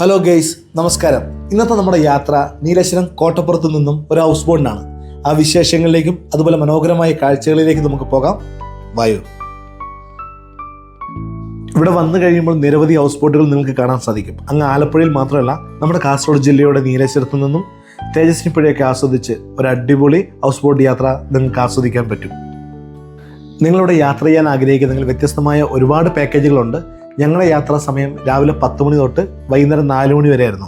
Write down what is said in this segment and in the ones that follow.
Hello guys നമസ്കാരം. ഇന്നത്തെ നമ്മുടെ യാത്ര നീലശ്വരം കോട്ടപ്പുറത്ത് നിന്നും ഒരു ഹൗസ് ബോട്ടിനാണ് ആ വിശേഷങ്ങളിലേക്കും അതുപോലെ മനോഹരമായ കാഴ്ചകളിലേക്കും നമുക്ക് പോകാം. വായു. ഇവിടെ വന്നു കഴിയുമ്പോൾ നിരവധി ഹൗസ് ബോട്ടുകൾ നിങ്ങൾക്ക് കാണാൻ സാധിക്കും. അങ്ങ് ആലപ്പുഴയിൽ മാത്രമല്ല നമ്മുടെ കാസർഗോഡ് ജില്ലയുടെ നീലേശ്വരത്ത് നിന്നും തേജസ്വിനി പുഴയൊക്കെ ആസ്വദിച്ച് ഒരു അടിപൊളി ഹൗസ് ബോട്ട് യാത്ര നിങ്ങൾക്ക് ആസ്വദിക്കാൻ പറ്റും. നിങ്ങളിവിടെ യാത്ര ചെയ്യാൻ ആഗ്രഹിക്കുന്നെങ്കിൽ വ്യത്യസ്തമായ ഒരുപാട് പാക്കേജുകളുണ്ട് ഞങ്ങളുടെ യാത്രാ സമയം രാവിലെ പത്ത് മണി തൊട്ട് വൈകുന്നേരം നാല് മണി വരെയായിരുന്നു.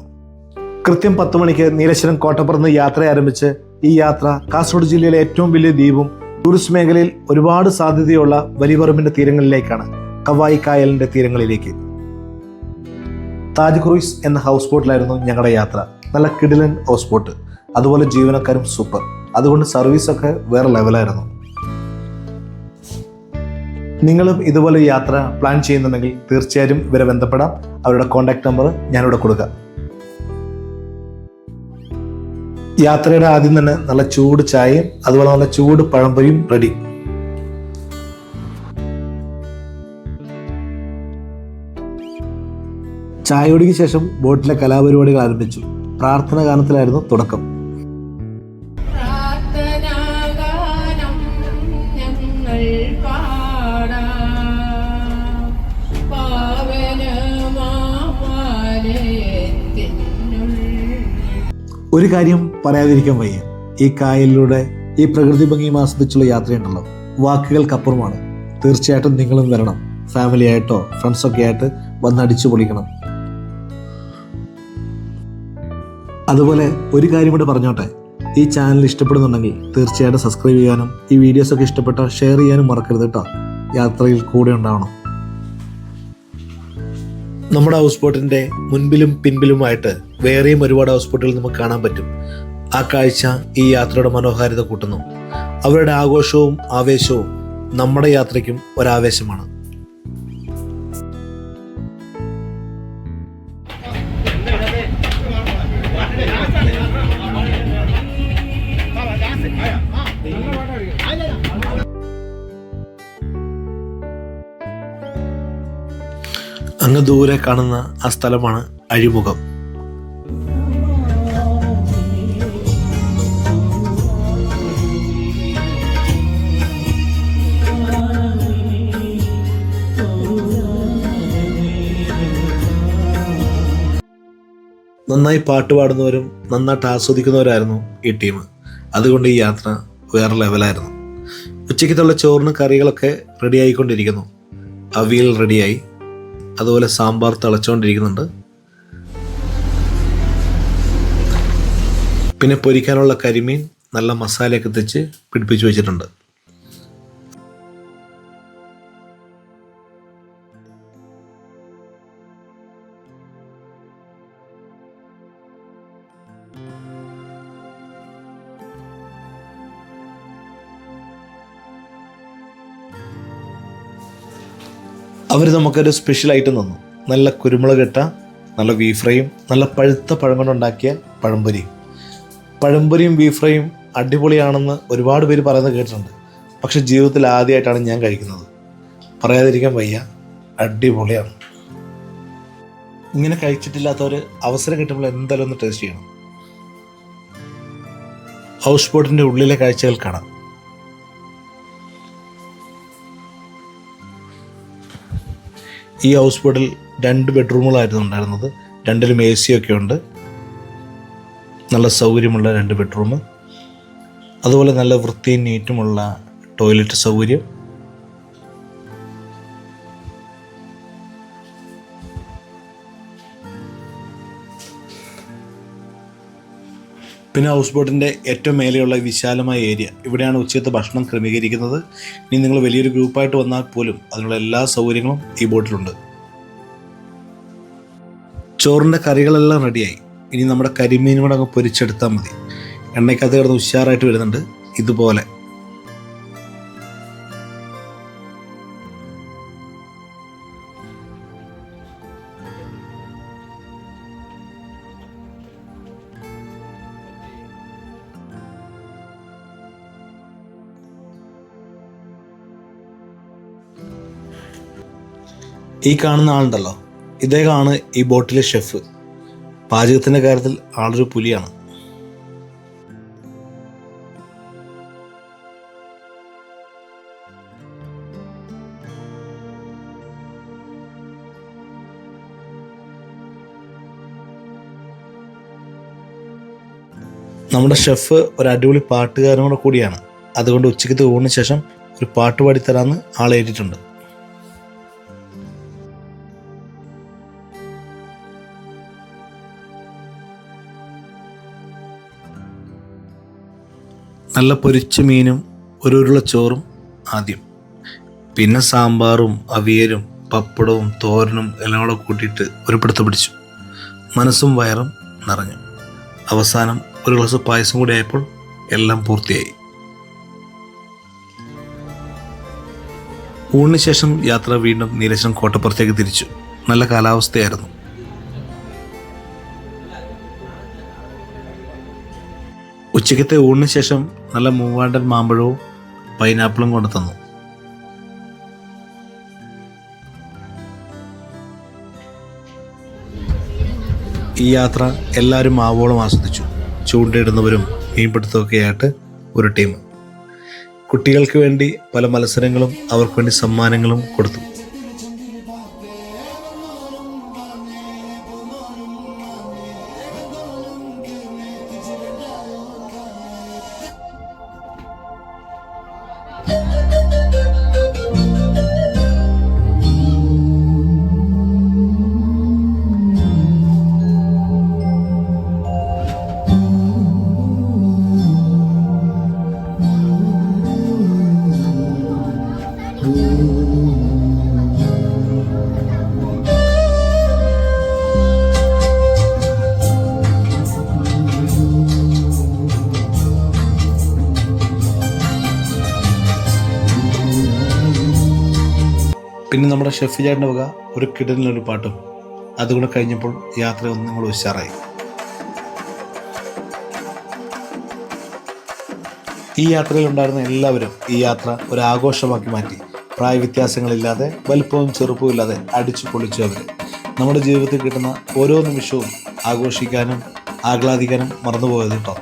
കൃത്യം പത്ത് മണിക്ക് നീലേശ്വരം കോട്ടപ്പുറത്ത് യാത്ര ആരംഭിച്ച് ഈ യാത്ര കാസർഗോഡ് ജില്ലയിലെ ഏറ്റവും വലിയ ദ്വീപും ടൂറിസ്റ്റ് മേഖലയിൽ ഒരുപാട് സാധ്യതയുള്ള വലിയപറമ്പിന്റെ തീരങ്ങളിലേക്കാണ് കവായി കായലിന്റെ തീരങ്ങളിലേക്ക്. താജ് ക്രൂയിസ് എന്ന ഹൗസ് ബോട്ടിലായിരുന്നു ഞങ്ങളുടെ യാത്ര. നല്ല കിടിലൻ ഹൗസ് ബോട്ട്. അതുപോലെ ജീവനക്കാരും സൂപ്പർ. അതുകൊണ്ട് സർവീസൊക്കെ വേറെ ലെവലായിരുന്നു നിങ്ങളും ഇതുപോലെ യാത്ര പ്ലാൻ ചെയ്യുന്നുണ്ടെങ്കിൽ തീർച്ചയായും ഇവരെ ബന്ധപ്പെടാം. അവരുടെ കോൺടാക്ട് നമ്പർ ഞാനിവിടെ കൊടുക്കാം. യാത്രയുടെ ആദ്യം തന്നെ നല്ല ചൂട് ചായയും അതുപോലെ നല്ല ചൂട് പഴംപൊരിയും റെഡി ചായയോടിക്ക് ശേഷം ബോട്ടിലെ കലാപരിപാടികൾ ആരംഭിച്ചു. പ്രാർത്ഥന ഗാനത്തിലായിരുന്നു തുടക്കം. ഒരു കാര്യം പറയാതിരിക്കാൻ വയ്യ. ഈ കായലിലൂടെ ഈ പ്രകൃതി ഭംഗിയും ആസ്വദിച്ചുള്ള യാത്രയുണ്ടല്ലോ. വാക്കുകൾക്കപ്പുറമാണ്. തീർച്ചയായിട്ടും നിങ്ങളും വരണം. ഫാമിലി ആയിട്ടോ ഫ്രണ്ട്സൊക്കെ ആയിട്ട് വന്ന് അടിച്ചു പൊളിക്കണം. അതുപോലെ ഒരു കാര്യം കൂടി പറഞ്ഞോട്ടെ. ഈ ചാനൽ ഇഷ്ടപ്പെടുന്നുണ്ടെങ്കിൽ തീർച്ചയായിട്ടും സബ്സ്ക്രൈബ് ചെയ്യാനും ഈ വീഡിയോസൊക്കെ ഇഷ്ടപ്പെട്ടാൽ ഷെയർ ചെയ്യാനും മറക്കരുത് കേട്ടോ. യാത്രയിൽ കൂടെ ഉണ്ടാവണം. നമ്മുടെ ഹൗസ് ബോട്ടിന്റെ മുൻപിലും പിൻപിലുമായിട്ട് വേറെയും ഒരുപാട് ഹൗസ് ബോട്ടുകൾ നമുക്ക് കാണാൻ പറ്റും ആ കാഴ്ച ഈ യാത്രയുടെ മനോഹാരിത കൂട്ടുന്നു അവരുടെ ആഘോഷവും ആവേശവും നമ്മുടെ യാത്രയ്ക്കും ഒരാവേശമാണ് അങ്ങ് ദൂരെ കാണുന്ന ആ സ്ഥലമാണ് അഴിമുഖം. നന്നായി പാട്ട് പാടുന്നവരും നന്നായിട്ട് ആസ്വദിക്കുന്നവരായിരുന്നു ഈ ടീം. അതുകൊണ്ട് ഈ യാത്ര വേറെ ലെവലായിരുന്നു. ഉച്ചയ്ക്കത്തുള്ള ചോറിന് കറികളൊക്കെ റെഡി ആയിക്കൊണ്ടിരിക്കുന്നു. അവിയൽ റെഡിയായി അതുപോലെ സാമ്പാർ തിളച്ചുകൊണ്ടിരിക്കുന്നുണ്ട് പിന്നെ പൊരിക്കാനുള്ള കരിമീൻ നല്ല മസാലയൊക്കെ തെച്ച് പിടിപ്പിച്ച് വെച്ചിട്ടുണ്ട്. അവർ നമുക്കൊരു സ്പെഷ്യൽ ഐറ്റം തന്നു നല്ല കുരുമുളക് നല്ല ബീഫ് ഫ്രൈയും നല്ല പഴുത്ത പഴം കൊണ്ടുണ്ടാക്കിയ പഴംപൊരിയും. പഴംപൊരിയും ബീഫ് ഫ്രൈയും അടിപൊളിയാണെന്ന് ഒരുപാട് പേര് പറയുന്നത് കേട്ടിട്ടുണ്ട്. പക്ഷെ ജീവിതത്തിൽ ആദ്യമായിട്ടാണ് ഞാൻ കഴിക്കുന്നത്. പറയാതിരിക്കാൻ വയ്യ അടിപൊളിയാണ്. ഇങ്ങനെ കഴിച്ചിട്ടില്ലാത്തവർ അവസരം കിട്ടുമ്പോൾ എന്തായാലും ഒന്ന് ടേസ്റ്റ് ചെയ്യണം. ഹൗസ് ബോട്ടിന്റെ ഉള്ളിലെ കാഴ്ചകൾ കാണാം. ഈ ഹൗസ് ബോട്ടിൽ രണ്ട് ബെഡ്റൂമുകളായിരുന്നു ഉണ്ടായിരുന്നത്. രണ്ടിലും എ സി ഒക്കെ ഉണ്ട്. നല്ല സൗകര്യമുള്ള രണ്ട് ബെഡ്റൂം അതുപോലെ നല്ല വൃത്തിയും നീറ്റുമുള്ള ടോയ്ലറ്റ് സൗകര്യം. പിന്നെ ഹൗസ് ബോട്ടിന്റെ ഏറ്റവും മേലെയുള്ള വിശാലമായ ഏരിയ ഇവിടെയാണ് ഉച്ചയത്തെ ഭക്ഷണം ക്രമീകരിക്കുന്നത്. ഇനി നിങ്ങൾ വലിയൊരു ഗ്രൂപ്പായിട്ട് വന്നാൽ പോലും അതിനുള്ള എല്ലാ സൗകര്യങ്ങളും ഈ ബോട്ടിലുണ്ട് ചോറിന്റെ കറികളെല്ലാം റെഡിയായി. ഇനി നമ്മുടെ കരിമീൻ കൂടെ അങ്ങ് പൊരിച്ചെടുത്താൽ മതി. എണ്ണയ്ക്കകത്ത് കിടന്ന് ഉഷാറായിട്ട് വരുന്നുണ്ട്. ഇതുപോലെ. ഈ കാണുന്ന ആളുണ്ടല്ലോ. ഇദ്ദേഹമാണ് ഈ ബോട്ടിലെ ഷെഫ് പാചകത്തിന്റെ കാര്യത്തിൽ ആളൊരു പുലിയാണ്. നമ്മുടെ ഷെഫ് ഒരു അടിപൊളി പാട്ടുകാരനും കൂടെ കൂടിയാണ്. അതുകൊണ്ട് ഉച്ചയ്ക്ക് ഊണിന് ശേഷം ഒരു പാട്ട് പാടിത്തരാമെന്ന് ആളേറ്റിട്ടുണ്ട്. നല്ല പൊരിച്ച മീനും ഒരു ഉരുള ചോറും ആദ്യം. പിന്നെ സാമ്പാറും അവിയലും പപ്പടവും തോരനും എല്ലാം കൂടെ കൂട്ടിയിട്ട് ഒരു പിടുത്ത് പിടിച്ചു. മനസ്സും വയറും നിറഞ്ഞു. അവസാനം ഒരു ഗ്ലാസ് പായസം കൂടി ആയപ്പോൾ എല്ലാം പൂർത്തിയായി. ഊണിന് ശേഷം യാത്ര വീണ്ടും നീലശം കോട്ടപ്പുറത്തേക്ക് തിരിച്ചു. നല്ല കാലാവസ്ഥയായിരുന്നു. ഉച്ചയ്ക്കത്തെ ഊണിന് ശേഷം നല്ല മൂവാണ്ടൻ മാമ്പഴവും പൈനാപ്പിളും കൊണ്ടു തന്നു. ഈ യാത്ര എല്ലാവരും ആവോളം ആസ്വദിച്ചു. ചൂണ്ടയിടുന്നവരും മീൻപിടുത്തമൊക്കെ ആയിട്ട് ഒരു ടീം. കുട്ടികൾക്ക് വേണ്ടി പല മത്സരങ്ങളും അവർക്ക് വേണ്ടി സമ്മാനങ്ങളും കൊടുത്തു. പിന്നെ നമ്മുടെ ഷെഫ് ചേട്ടന്റെ വക ഒരു കിടലിനൊരു പാട്ടും. അതുകൂടെ കഴിഞ്ഞപ്പോൾ യാത്ര ഒന്നും കൂടെ ഉഷാറായി. ഈ യാത്രയിൽ ഉണ്ടായിരുന്ന എല്ലാവരും ഈ യാത്ര ഒരു ആഘോഷമാക്കി മാറ്റി. പ്രായവ്യത്യാസങ്ങളില്ലാതെ വലുപ്പവും ചെറുപ്പവും ഇല്ലാതെ അടിച്ചു പൊളിച്ചു അവർ നമ്മുടെ ജീവിതത്തിൽ കിട്ടുന്ന ഓരോ നിമിഷവും ആഘോഷിക്കാനും ആഹ്ലാദിക്കാനും മറന്നുപോയത് കേട്ടോ.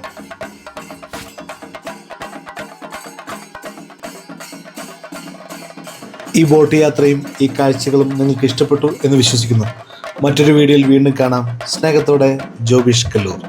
ഈ ബോട്ട് യാത്രയും ഈ കാഴ്ചകളും നിങ്ങൾക്ക് ഇഷ്ടപ്പെട്ടു എന്ന് വിശ്വസിക്കുന്നു. മറ്റൊരു വീഡിയോയിൽ വീണ്ടും കാണാം. സ്നേഹത്തോടെ ജോബിഷ് കല്ലൂർ.